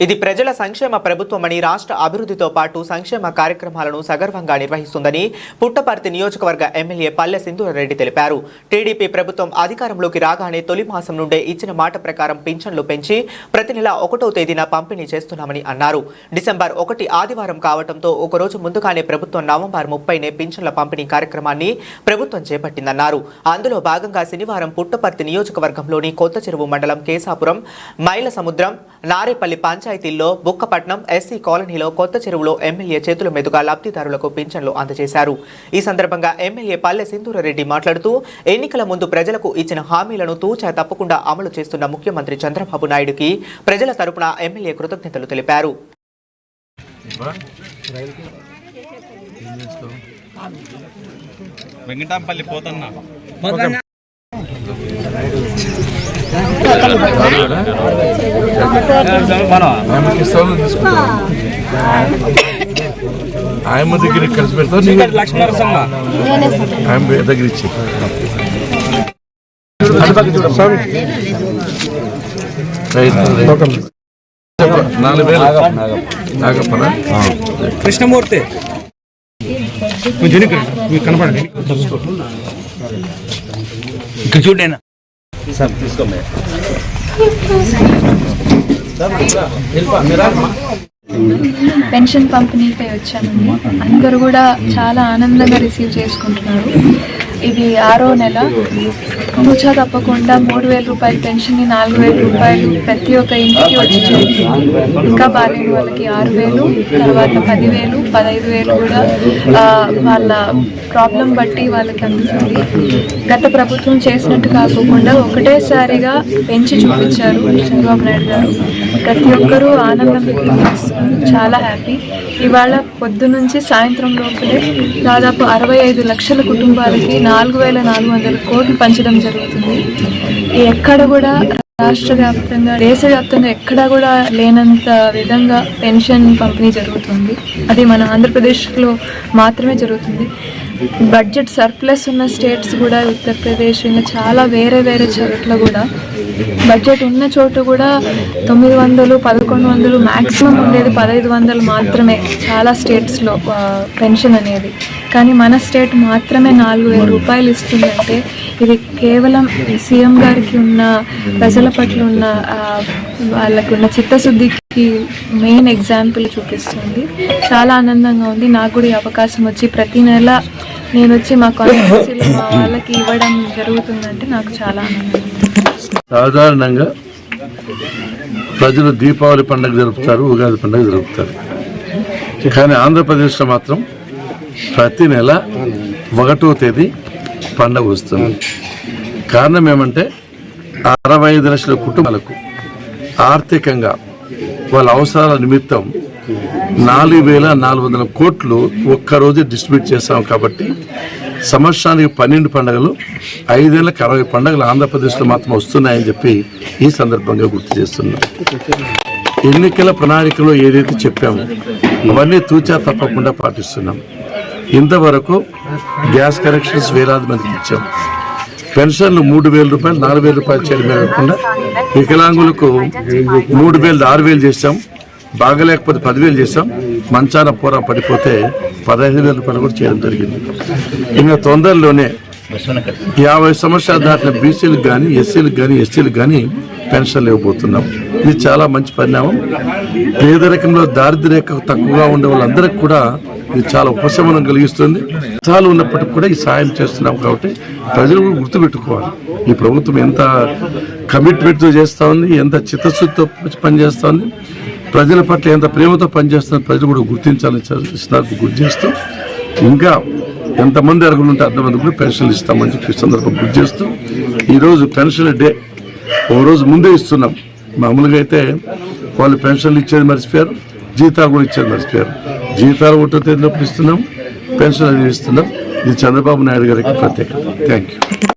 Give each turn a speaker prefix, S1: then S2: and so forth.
S1: ఇది ప్రజల సంక్షేమ ప్రభుత్వమని రాష్ట్ర అభివృద్ధితో పాటు సంక్షేమ కార్యక్రమాలను సగర్వంగా నిర్వహిస్తుందని పుట్టపర్తి నియోజకవర్గ ఎమ్మెల్యే పల్లె సింధూరెడ్డి తెలిపారు. టీడీపీ ప్రభుత్వం అధికారంలోకి రాగానే తొలి మాసం నుండే ఇచ్చిన మాట ప్రకారం పింఛన్లు పెంచి ప్రతి నెల ఒకటో తేదీన పంపిణీ చేస్తున్నామని అన్నారు. డిసెంబర్ ఒకటి ఆదివారం కావడంతో ఒకరోజు ముందుగానే ప్రభుత్వం నవంబర్ ముప్పైనే పింఛన్ల పంపిణీ కార్యక్రమాన్ని ప్రభుత్వం చేపట్టిందన్నారు. అందులో భాగంగా శనివారం పుట్టపర్తి నియోజకవర్గంలోని కొత్త చెరువు మండలం కేశాపురం మైల సముద్రం నారేపల్లి పంచాయతీల్లో బుక్కపట్నం ఎస్సీ కాలనీలో కొత్త చెరువులో ఎమ్మెల్యే చేతుల మీదుగా లబ్ధిదారులకు పింఛన్లు అందజేశారు. ఈ సందర్భంగా ఎమ్మెల్యే పల్లె సింధూరారెడ్డి మాట్లాడుతూ ఎన్నికల ముందు ప్రజలకు ఇచ్చిన హామీలను తూచా తప్పకుండా అమలు చేస్తున్న ముఖ్యమంత్రి చంద్రబాబు నాయుడుకి ప్రజల తరపున ఎమ్మెల్యే కృతజ్ఞతలు తెలిపారు.
S2: వెంకటాంపల్లి పోతన్నా.
S3: ఆయమ్మ దగ్గర కలిసి పెడతావు ఆయమ్మ దగ్గర ఇచ్చి నాలుగు వేలు
S2: కృష్ణమూర్తి కొంచెం కనపడండి. ఇక్కడ చూడండి సార్ తీసుకోండి
S4: పెన్షన్ పంపిణీపై వచ్చానండి. అందరూ కూడా చాలా ఆనందంగా రిసీవ్ చేసుకుంటున్నారు. ఇది ఆరో నెల. తూచా తప్పకుండా మూడు వేల రూపాయల పెన్షన్ని నాలుగు వేల రూపాయలు ప్రతి ఒక్క ఇంటికి వచ్చి ఇంకా బాలేని వాళ్ళకి ఆరు వేలు తర్వాత పదివేలు పదహైదు వేలు కూడా వాళ్ళ ప్రాబ్లం బట్టి వాళ్ళకి అందుతుంది గత ప్రభుత్వం చేసినట్టు కాకుండా ఒకటేసారిగా పెంచి చూపించారు చంద్రబాబు నాయుడు గారు. ప్రతి ఒక్కరూ ఆనందం చాలా హ్యాపీ ఇవాళ పొద్దు నుంచి సాయంత్రం లోపలే దాదాపు అరవై ఐదు లక్షల కుటుంబాలకి నాలుగు వేల నాలుగు వందల కోట్లు పంచడం జరుగుతుంది. ఎక్కడ కూడా రాష్ట్ర వ్యాప్తంగా దేశవ్యాప్తంగా ఎక్కడా కూడా లేనంత విధంగా పెన్షన్ పంపిణీ జరుగుతుంది. అది మన ఆంధ్రప్రదేశ్లో మాత్రమే జరుగుతుంది. బడ్జెట్ సర్ప్లస్ ఉన్న స్టేట్స్ కూడా ఉత్తరప్రదేశ్ ఇంకా చాలా వేరే వేరే చోట్ల కూడా. బడ్జెట్ ఉన్న చోటు కూడా తొమ్మిది వందలు పదకొండు వందలు మ్యాక్సిమం ఉండేది పదహైదు వందలు మాత్రమే చాలా స్టేట్స్లో పెన్షన్ అనేది. కానీ మన స్టేట్ మాత్రమే నాలుగు వేల రూపాయలు ఇస్తుందంటే ఇది కేవలం సీఎం గారికి ఉన్న ప్రజల పట్ల ఉన్న వాళ్ళకున్న చిత్తశుద్ధికి చిత్తశుద్ధికి మెయిన్ ఎగ్జాంపుల్ చూపిస్తుంది. చాలా ఆనందంగా ఉంది. నాకు కూడా ఈ అవకాశం వచ్చి ప్రతి నెల నేను వచ్చి మా కాన్స్టిట్యూన్సీలో మా వాళ్ళకి ఇవ్వడం జరుగుతుందంటే నాకు చాలా ఆనందంగా
S3: సాధారణంగా ప్రజలు దీపావళి పండుగ జరుపుతారు ఉగాది పండుగ జరుపుతారు. కానీ ఆంధ్రప్రదేశ్లో మాత్రం ప్రతి నెల ఒకటో తేదీ పండగ వస్తుంది. కారణం ఏమంటే అరవై ఐదు లక్షల కుటుంబాలకు ఆర్థికంగా వాళ్ళ అవసరాల నిమిత్తం నాలుగు వేల నాలుగు వందల కోట్లు ఒక్కరోజే డిస్ట్రిబ్యూట్ చేస్తాం కాబట్టి సంవత్సరానికి పన్నెండు పండుగలు ఐదేళ్ళకి అరవై పండుగలు ఆంధ్రప్రదేశ్లో మాత్రం వస్తున్నాయని చెప్పి ఈ సందర్భంగా గుర్తు చేస్తున్నాం. ఎన్నికల ప్రణాళికలో ఏదైతే చెప్పామో అవన్నీ తూచా తప్పకుండా పాటిస్తున్నాం. ఇంతవరకు గ్యాస్ కనెక్షన్స్ వేలాది మందికి ఇచ్చాం. పెన్షన్లు మూడు వేల రూపాయలు నాలుగు వేల రూపాయలు చేయడమే కాకుండా వికలాంగులకు మూడు వేలు ఆరు వేలు చేసాం బాగలేకపోతే పదివేలు చేసాం మంచాన పూర పడిపోతే పదహైదు వేల రూపాయలు కూడా చేయడం జరిగింది. ఇంకా తొందరలోనే యాభై సంవత్సరాలు దాటిన బీసీలకు కానీ ఎస్సీలకు కానీ ఎస్టీలకు కానీ పెన్షన్లు ఇవ్వబోతున్నాం. ఇది చాలా మంచి పరిణామం. పేదరికంలో దారిద్ర్యరేఖ తక్కువగా ఉండే వాళ్ళందరికీ కూడా ఇది చాలా ఉపశమనం కలిగిస్తుంది. చాలా ఉన్నప్పటికీ కూడా ఈ సాయం చేస్తున్నాం కాబట్టి ప్రజలు కూడా గుర్తుపెట్టుకోవాలి. ఈ ప్రభుత్వం ఎంత కమిట్మెంట్తో చేస్తూ ఉంది ఎంత చిత్తశుద్ధితో పనిచేస్తూ ఉంది ప్రజల పట్ల ఎంత ప్రేమతో పనిచేస్తున్న ప్రజలు కూడా గుర్తించాలని ఇస్తున్నారు గుర్తు చేస్తూ ఇంకా ఎంతమంది అర్హులు ఉంటే అంతమంది కూడా పెన్షన్లు ఇస్తామని చెప్పి సందర్భం గుర్తు చేస్తూ ఈరోజు పెన్షన్ డే ఓ రోజు ముందే ఇస్తున్నాం. మామూలుగా అయితే వాళ్ళు పెన్షన్లు ఇచ్చేది మర్చిపోయారు జీతాలు కూడా ఇచ్చేది మర్చిపోయారు. జీతాలు ఒకటో తేదీనప్పుడు ఇస్తున్నాం పెన్షన్ అనేది ఇస్తున్నాం. ఇది చంద్రబాబు నాయుడు గారికి ప్రత్యేకత. Thank you